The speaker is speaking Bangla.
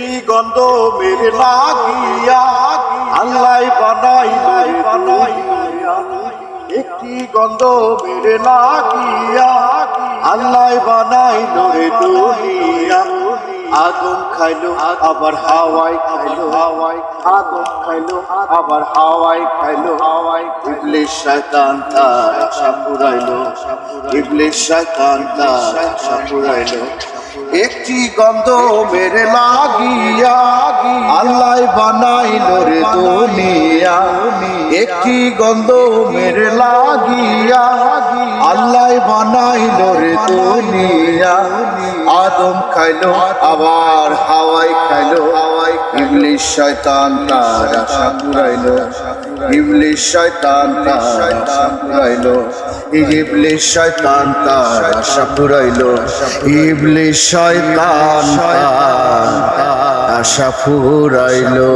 একটি গন্ধ মেরে আল্লাহ বানাই বানাই। একটি গন্ধ মেরে আল্লাহ বানাই রে দুনিয়া। আদম খাইলো, আবার হাওয়াই খাইলো। হাওয়াই আদম খাইলো, আবার হাওয়াই খাইলো। হাওয়াই ইবলিশ শয়তান তার আশা পুরাইলো ইবলিশ শয়তান তার আশা পুরাইলো একটি গন্ধ মেরে লাগিয়া আল্লাহ বানাই রে দুনিয়া। একটি গন্ধ মেরে লাগিয়া আল্লাহ বানাইলো রে দুনিয়া। আদম খাইলো, আবার হাওয়াই খাইলো। হাওয়াই ইবলিশ শয়তান তার আশা পুরাইলো। ইবলিশ শয়তান তার আশা পুরাইলো। ইবলিশ শয়তান তার আশা পুরাইলো। ইবলিশ শয়তান তার আশা পুরাইলো।